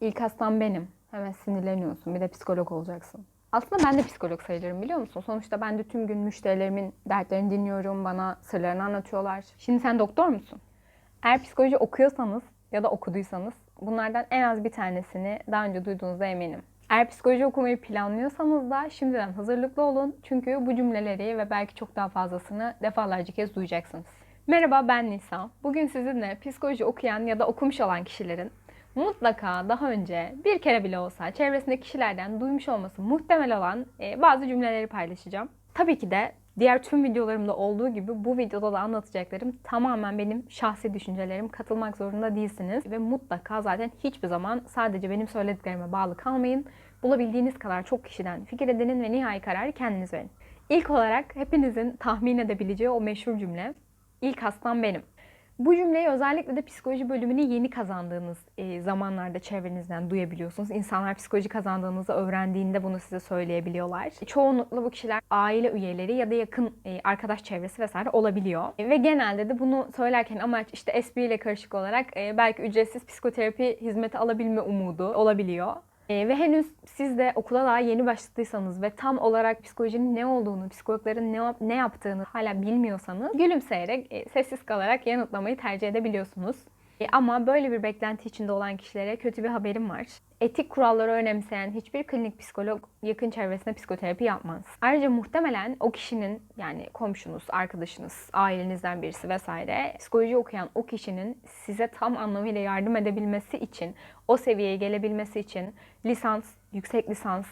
İlk hastam benim. Hemen sinirleniyorsun. Bir de psikolog olacaksın. Aslında ben de psikolog sayılırım biliyor musun? Sonuçta ben de tüm gün müşterilerimin dertlerini dinliyorum. Bana sırlarını anlatıyorlar. Şimdi sen doktor musun? Eğer psikoloji okuyorsanız ya da okuduysanız bunlardan en az bir tanesini daha önce duyduğunuza eminim. Eğer psikoloji okumayı planlıyorsanız da şimdiden hazırlıklı olun. Çünkü bu cümleleri ve belki çok daha fazlasını defalarca kez duyacaksınız. Merhaba ben Nisa. Bugün sizinle psikoloji okuyan ya da okumuş olan kişilerin mutlaka daha önce bir kere bile olsa çevresindeki kişilerden duymuş olması muhtemel olan e, bazı cümleleri paylaşacağım. Tabii ki de diğer tüm videolarımda olduğu gibi bu videoda da anlatacaklarım tamamen benim şahsi düşüncelerim. Katılmak zorunda değilsiniz ve mutlaka zaten hiçbir zaman sadece benim söylediklerime bağlı kalmayın. Bulabildiğiniz kadar çok kişiden fikir edinin ve nihai kararı kendiniz verin. İlk olarak hepinizin tahmin edebileceği o meşhur cümle. İlk hastam benim. Bu cümleyi özellikle de psikoloji bölümünü yeni kazandığınız e, zamanlarda çevrenizden duyabiliyorsunuz. İnsanlar psikoloji kazandığınızı öğrendiğinde bunu size söyleyebiliyorlar. Çoğunlukla bu kişiler aile üyeleri ya da yakın e, arkadaş çevresi vesaire olabiliyor. E, Ve genelde de bunu söylerken amaç işte espriyle karışık olarak belki ücretsiz psikoterapi hizmeti alabilme umudu olabiliyor. E, ve henüz siz de okula daha yeni başladıysanız ve tam olarak psikolojinin ne olduğunu, psikologların ne, ne yaptığını hala bilmiyorsanız gülümseyerek, e, sessiz kalarak yanıtlamayı tercih edebiliyorsunuz. E, ama böyle bir beklenti içinde olan kişilere kötü bir haberim var. Etik kuralları önemseyen hiçbir klinik psikolog yakın çevresinde psikoterapi yapmaz. Ayrıca muhtemelen o kişinin yani komşunuz, arkadaşınız, ailenizden birisi vesaire psikoloji okuyan o kişinin size tam anlamıyla yardım edebilmesi için, o seviyeye gelebilmesi için lisans, yüksek lisans,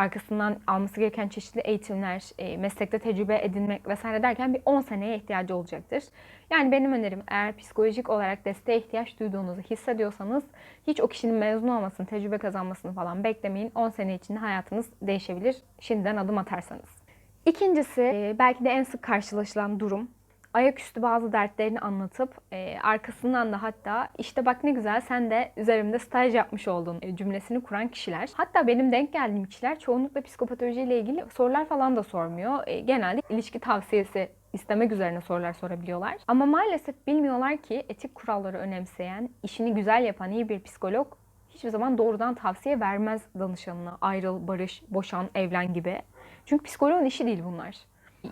arkasından alması gereken çeşitli eğitimler, e, meslekte tecrübe edinmek vesaire derken bir 10 seneye ihtiyacı olacaktır. Yani benim önerim eğer psikolojik olarak desteğe ihtiyaç duyduğunuzu hissediyorsanız hiç o kişinin mezun olmasını, tecrübe kazanmasını falan beklemeyin. 10 sene içinde hayatınız değişebilir şimdiden adım atarsanız. İkincisi e, belki de en sık karşılaşılan durum ayaküstü bazı dertlerini anlatıp e, arkasından da hatta işte bak ne güzel sen de üzerimde staj yapmış oldun e, cümlesini kuran kişiler. Hatta benim denk geldiğim kişiler çoğunlukla psikopatoloji ile ilgili sorular falan da sormuyor. E, genelde ilişki tavsiyesi istemek üzerine sorular sorabiliyorlar. Ama maalesef bilmiyorlar ki etik kuralları önemseyen, işini güzel yapan iyi bir psikolog hiçbir zaman doğrudan tavsiye vermez danışanına. Ayrıl, barış, boşan, evlen gibi. Çünkü psikoloğun işi değil bunlar.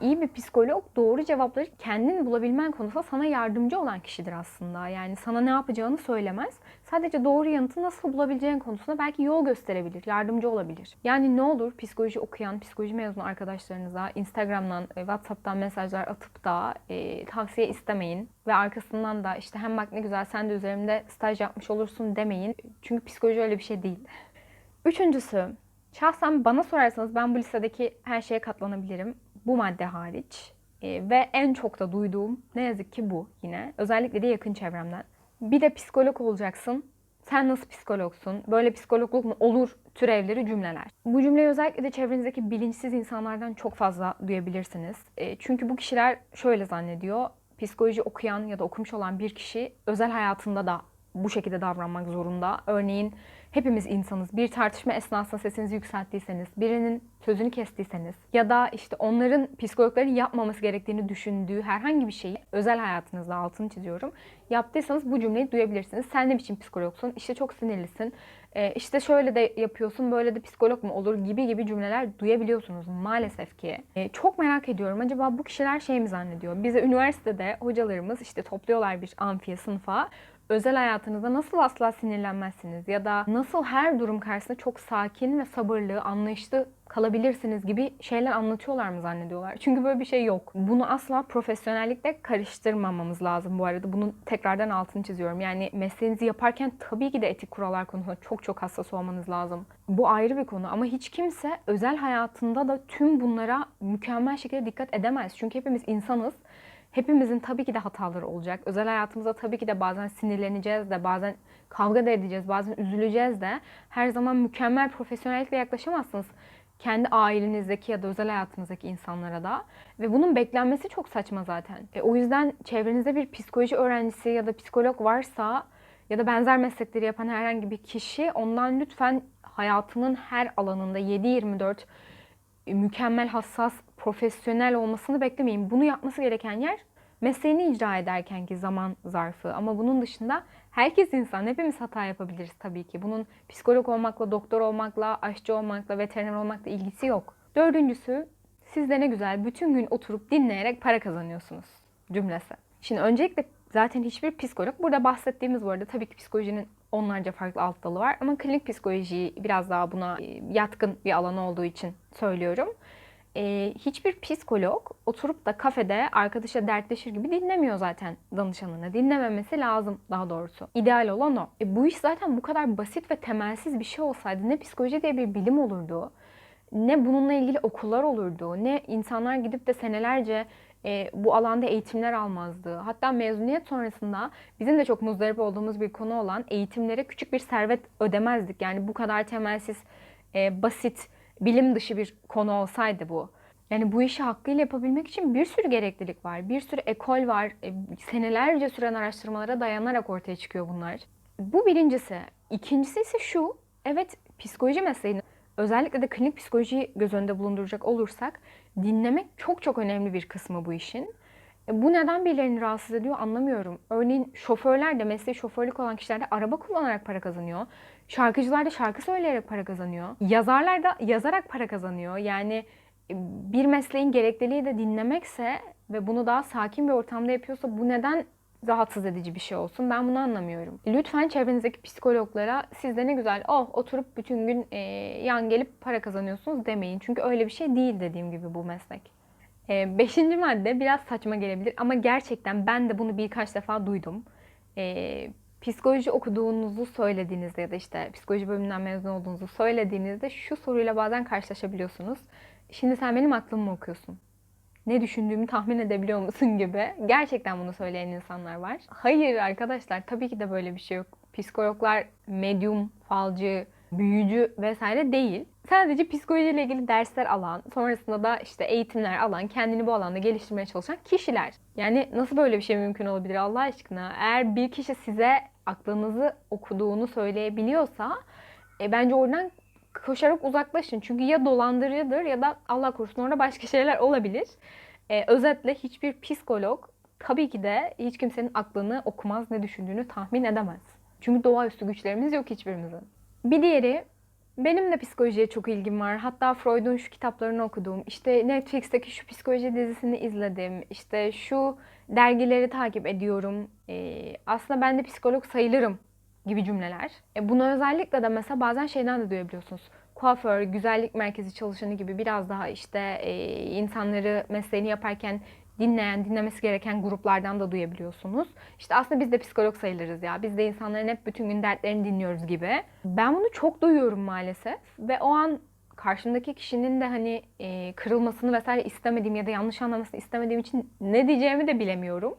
İyi bir psikolog doğru cevapları kendin bulabilmen konusunda sana yardımcı olan kişidir aslında. Yani sana ne yapacağını söylemez. Sadece doğru yanıtı nasıl bulabileceğin konusunda belki yol gösterebilir, yardımcı olabilir. Yani ne olur psikoloji okuyan, psikoloji mezunu arkadaşlarınıza Instagram'dan, e, WhatsApp'tan mesajlar atıp da e, tavsiye istemeyin. Ve arkasından da işte hem bak ne güzel sen de üzerimde staj yapmış olursun demeyin. Çünkü psikoloji öyle bir şey değil. Üçüncüsü, şahsen bana sorarsanız ben bu listedeki her şeye katlanabilirim. Bu madde hariç. Ee, ve en çok da duyduğum ne yazık ki bu yine. Özellikle de yakın çevremden. Bir de psikolog olacaksın. Sen nasıl psikologsun? Böyle psikologluk mu olur? Türevleri cümleler. Bu cümleyi özellikle de çevrenizdeki bilinçsiz insanlardan çok fazla duyabilirsiniz. Ee, çünkü bu kişiler şöyle zannediyor. Psikoloji okuyan ya da okumuş olan bir kişi özel hayatında da bu şekilde davranmak zorunda. Örneğin hepimiz insanız. Bir tartışma esnasında sesinizi yükselttiyseniz, birinin sözünü kestiyseniz ya da işte onların psikologların yapmaması gerektiğini düşündüğü herhangi bir şeyi özel hayatınızda altını çiziyorum. Yaptıysanız bu cümleyi duyabilirsiniz. Sen ne biçim psikologsun? İşte çok sinirlisin. Ee, işte şöyle de yapıyorsun, böyle de psikolog mu olur gibi gibi cümleler duyabiliyorsunuz maalesef ki. Ee, çok merak ediyorum. Acaba bu kişiler şey mi zannediyor? Bize üniversitede hocalarımız işte topluyorlar bir amfiye, sınıfa özel hayatınızda nasıl asla sinirlenmezsiniz ya da nasıl her durum karşısında çok sakin ve sabırlı, anlayışlı kalabilirsiniz gibi şeyler anlatıyorlar mı zannediyorlar? Çünkü böyle bir şey yok. Bunu asla profesyonellikle karıştırmamamız lazım bu arada. Bunun tekrardan altını çiziyorum. Yani mesleğinizi yaparken tabii ki de etik kurallar konusunda çok çok hassas olmanız lazım. Bu ayrı bir konu ama hiç kimse özel hayatında da tüm bunlara mükemmel şekilde dikkat edemez. Çünkü hepimiz insanız. Hepimizin tabii ki de hataları olacak. Özel hayatımızda tabii ki de bazen sinirleneceğiz de, bazen kavga da edeceğiz, bazen üzüleceğiz de. Her zaman mükemmel profesyonellikle yaklaşamazsınız kendi ailenizdeki ya da özel hayatınızdaki insanlara da. Ve bunun beklenmesi çok saçma zaten. E, o yüzden çevrenizde bir psikoloji öğrencisi ya da psikolog varsa ya da benzer meslekleri yapan herhangi bir kişi ondan lütfen hayatının her alanında 7-24 mükemmel, hassas, profesyonel olmasını beklemeyin. Bunu yapması gereken yer mesleğini icra ederkenki zaman zarfı. Ama bunun dışında herkes insan. Hepimiz hata yapabiliriz tabii ki. Bunun psikolog olmakla, doktor olmakla, aşçı olmakla, veteriner olmakla ilgisi yok. Dördüncüsü siz de ne güzel bütün gün oturup dinleyerek para kazanıyorsunuz cümlesi. Şimdi öncelikle zaten hiçbir psikolog, burada bahsettiğimiz bu arada tabii ki psikolojinin onlarca farklı alt dalı var ama klinik psikoloji biraz daha buna e, yatkın bir alan olduğu için söylüyorum. Ee, hiçbir psikolog oturup da kafede arkadaşa dertleşir gibi dinlemiyor zaten danışanını. Dinlememesi lazım daha doğrusu. İdeal olan o. E, bu iş zaten bu kadar basit ve temelsiz bir şey olsaydı ne psikoloji diye bir bilim olurdu ne bununla ilgili okullar olurdu, ne insanlar gidip de senelerce e, bu alanda eğitimler almazdı. Hatta mezuniyet sonrasında bizim de çok muzdarip olduğumuz bir konu olan eğitimlere küçük bir servet ödemezdik. Yani bu kadar temelsiz, e, basit, bilim dışı bir konu olsaydı bu. Yani bu işi hakkıyla yapabilmek için bir sürü gereklilik var. Bir sürü ekol var. E, senelerce süren araştırmalara dayanarak ortaya çıkıyor bunlar. Bu birincisi. İkincisi ise şu. Evet psikoloji mesleğini özellikle de klinik psikolojiyi göz önünde bulunduracak olursak dinlemek çok çok önemli bir kısmı bu işin. E, Bu neden birilerini rahatsız ediyor anlamıyorum. Örneğin şoförler de mesleği şoförlük olan kişiler de araba kullanarak para kazanıyor. Şarkıcılar da şarkı söyleyerek para kazanıyor. Yazarlar da yazarak para kazanıyor. Yani e, bir mesleğin gerekliliği de dinlemekse ve bunu daha sakin bir ortamda yapıyorsa bu neden rahatsız edici bir şey olsun. Ben bunu anlamıyorum. Lütfen çevrenizdeki psikologlara siz de ne güzel oh oturup bütün gün e, yan gelip para kazanıyorsunuz demeyin. Çünkü öyle bir şey değil dediğim gibi bu meslek. E, beşinci madde biraz saçma gelebilir ama gerçekten ben de bunu birkaç defa duydum. E, psikoloji okuduğunuzu söylediğinizde ya da işte psikoloji bölümünden mezun olduğunuzu söylediğinizde şu soruyla bazen karşılaşabiliyorsunuz. Şimdi sen benim aklımı mı okuyorsun? ne düşündüğümü tahmin edebiliyor musun gibi. Gerçekten bunu söyleyen insanlar var. Hayır arkadaşlar tabii ki de böyle bir şey yok. Psikologlar medyum, falcı, büyücü vesaire değil. Sadece psikolojiyle ilgili dersler alan, sonrasında da işte eğitimler alan, kendini bu alanda geliştirmeye çalışan kişiler. Yani nasıl böyle bir şey mümkün olabilir Allah aşkına? Eğer bir kişi size aklınızı okuduğunu söyleyebiliyorsa e, bence oradan koşarak uzaklaşın. Çünkü ya dolandırıcıdır ya da Allah korusun orada başka şeyler olabilir. Ee, özetle hiçbir psikolog tabii ki de hiç kimsenin aklını okumaz, ne düşündüğünü tahmin edemez. Çünkü doğaüstü güçlerimiz yok hiçbirimizin. Bir diğeri benim de psikolojiye çok ilgim var. Hatta Freud'un şu kitaplarını okudum. İşte Netflix'teki şu psikoloji dizisini izledim. İşte şu dergileri takip ediyorum. Ee, aslında ben de psikolog sayılırım gibi cümleler. E, bunu özellikle de mesela bazen şeyden de duyabiliyorsunuz. Kuaför, güzellik merkezi çalışanı gibi biraz daha işte e, insanları mesleğini yaparken dinleyen, dinlemesi gereken gruplardan da duyabiliyorsunuz. İşte aslında biz de psikolog sayılırız ya. Biz de insanların hep bütün gün dertlerini dinliyoruz gibi. Ben bunu çok duyuyorum maalesef ve o an karşımdaki kişinin de hani e, kırılmasını vesaire istemediğim ya da yanlış anlamasını istemediğim için ne diyeceğimi de bilemiyorum.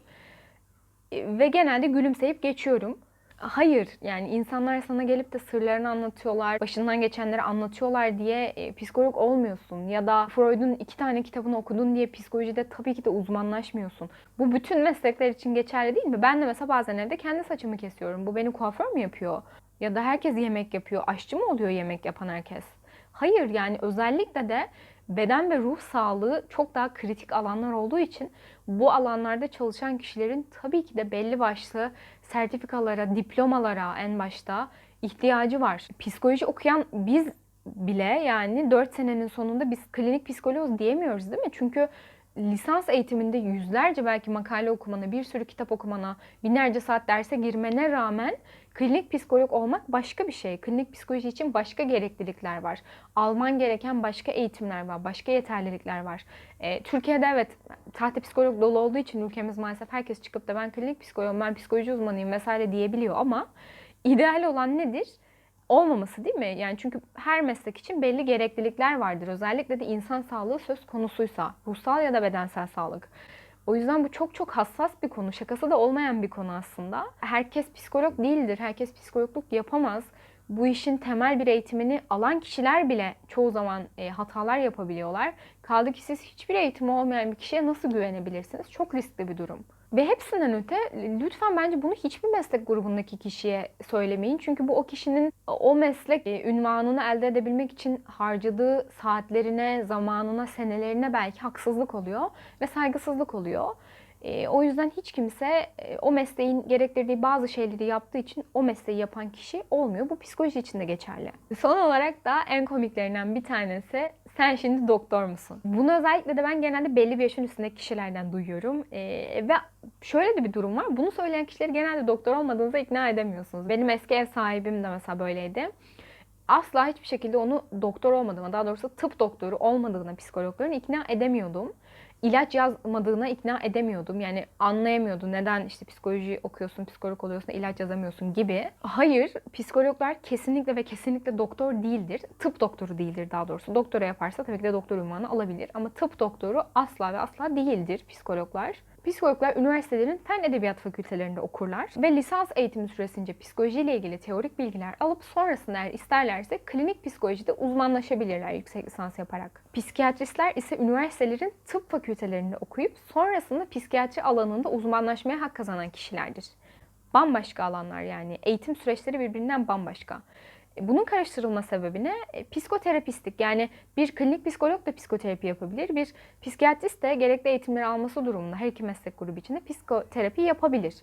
E, ve genelde gülümseyip geçiyorum. Hayır yani insanlar sana gelip de sırlarını anlatıyorlar, başından geçenleri anlatıyorlar diye e, psikolog olmuyorsun. Ya da Freud'un iki tane kitabını okudun diye psikolojide tabii ki de uzmanlaşmıyorsun. Bu bütün meslekler için geçerli değil mi? Ben de mesela bazen evde kendi saçımı kesiyorum. Bu beni kuaför mü yapıyor? Ya da herkes yemek yapıyor. Aşçı mı oluyor yemek yapan herkes? Hayır yani özellikle de beden ve ruh sağlığı çok daha kritik alanlar olduğu için bu alanlarda çalışan kişilerin tabii ki de belli başlı sertifikalara, diplomalara en başta ihtiyacı var. Psikoloji okuyan biz bile yani 4 senenin sonunda biz klinik psikoloğuz diyemiyoruz değil mi? Çünkü lisans eğitiminde yüzlerce belki makale okumana, bir sürü kitap okumana, binlerce saat derse girmene rağmen klinik psikolog olmak başka bir şey. Klinik psikoloji için başka gereklilikler var. Alman gereken başka eğitimler var, başka yeterlilikler var. E, Türkiye'de evet tahta psikolog dolu olduğu için ülkemiz maalesef herkes çıkıp da ben klinik psikologum, ben psikoloji uzmanıyım vesaire diyebiliyor ama ideal olan nedir? olmaması değil mi? Yani çünkü her meslek için belli gereklilikler vardır. Özellikle de insan sağlığı söz konusuysa, ruhsal ya da bedensel sağlık. O yüzden bu çok çok hassas bir konu. Şakası da olmayan bir konu aslında. Herkes psikolog değildir. Herkes psikologluk yapamaz. Bu işin temel bir eğitimini alan kişiler bile çoğu zaman e, hatalar yapabiliyorlar. Kaldı ki siz hiçbir eğitimi olmayan bir kişiye nasıl güvenebilirsiniz? Çok riskli bir durum. Ve hepsinden öte lütfen bence bunu hiçbir meslek grubundaki kişiye söylemeyin. Çünkü bu o kişinin o meslek e, ünvanını elde edebilmek için harcadığı saatlerine, zamanına, senelerine belki haksızlık oluyor ve saygısızlık oluyor. E, o yüzden hiç kimse e, o mesleğin gerektirdiği bazı şeyleri yaptığı için o mesleği yapan kişi olmuyor. Bu psikoloji için de geçerli. Son olarak da en komiklerinden bir tanesi sen şimdi doktor musun? Bunu özellikle de ben genelde belli bir yaşın üstündeki kişilerden duyuyorum. E, ve şöyle de bir durum var. Bunu söyleyen kişileri genelde doktor olmadığınızda ikna edemiyorsunuz. Benim eski ev sahibim de mesela böyleydi asla hiçbir şekilde onu doktor olmadığına, daha doğrusu tıp doktoru olmadığına psikologların ikna edemiyordum. İlaç yazmadığına ikna edemiyordum. Yani anlayamıyordu neden işte psikoloji okuyorsun, psikolog oluyorsun, ilaç yazamıyorsun gibi. Hayır, psikologlar kesinlikle ve kesinlikle doktor değildir. Tıp doktoru değildir daha doğrusu. Doktora yaparsa tabii ki de doktor unvanı alabilir. Ama tıp doktoru asla ve asla değildir psikologlar. Psikologlar üniversitelerin fen edebiyat fakültelerinde okurlar ve lisans eğitimi süresince psikolojiyle ilgili teorik bilgiler alıp sonrasında eğer isterlerse klinik psikolojide uzmanlaşabilirler yüksek lisans yaparak. Psikiyatristler ise üniversitelerin tıp fakültelerinde okuyup sonrasında psikiyatri alanında uzmanlaşmaya hak kazanan kişilerdir. Bambaşka alanlar yani eğitim süreçleri birbirinden bambaşka. Bunun karıştırılma sebebine e, psikoterapistlik yani bir klinik psikolog da psikoterapi yapabilir. Bir psikiyatrist de gerekli eğitimleri alması durumunda her iki meslek grubu içinde psikoterapi yapabilir.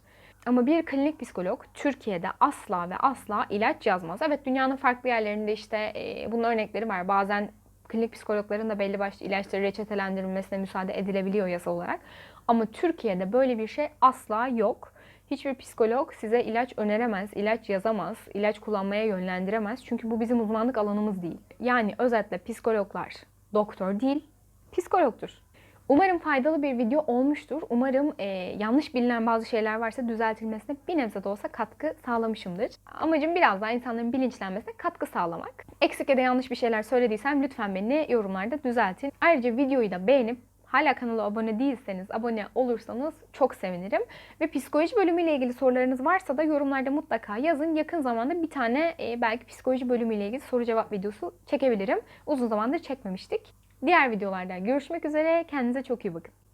Ama bir klinik psikolog Türkiye'de asla ve asla ilaç yazmaz. Evet dünyanın farklı yerlerinde işte e, bunun örnekleri var. Bazen klinik psikologların da belli başlı ilaçları reçetelendirilmesine müsaade edilebiliyor yasal olarak. Ama Türkiye'de böyle bir şey asla yok. Hiçbir psikolog size ilaç öneremez, ilaç yazamaz, ilaç kullanmaya yönlendiremez. Çünkü bu bizim uzmanlık alanımız değil. Yani özetle psikologlar doktor değil, psikologtur. Umarım faydalı bir video olmuştur. Umarım e, yanlış bilinen bazı şeyler varsa düzeltilmesine bir nebze de olsa katkı sağlamışımdır. Amacım biraz daha insanların bilinçlenmesine katkı sağlamak. Eksik ya da yanlış bir şeyler söylediysem lütfen beni yorumlarda düzeltin. Ayrıca videoyu da beğenip hala kanala abone değilseniz abone olursanız çok sevinirim. Ve psikoloji bölümüyle ilgili sorularınız varsa da yorumlarda mutlaka yazın. Yakın zamanda bir tane e, belki psikoloji bölümüyle ilgili soru cevap videosu çekebilirim. Uzun zamandır çekmemiştik. Diğer videolarda görüşmek üzere. Kendinize çok iyi bakın.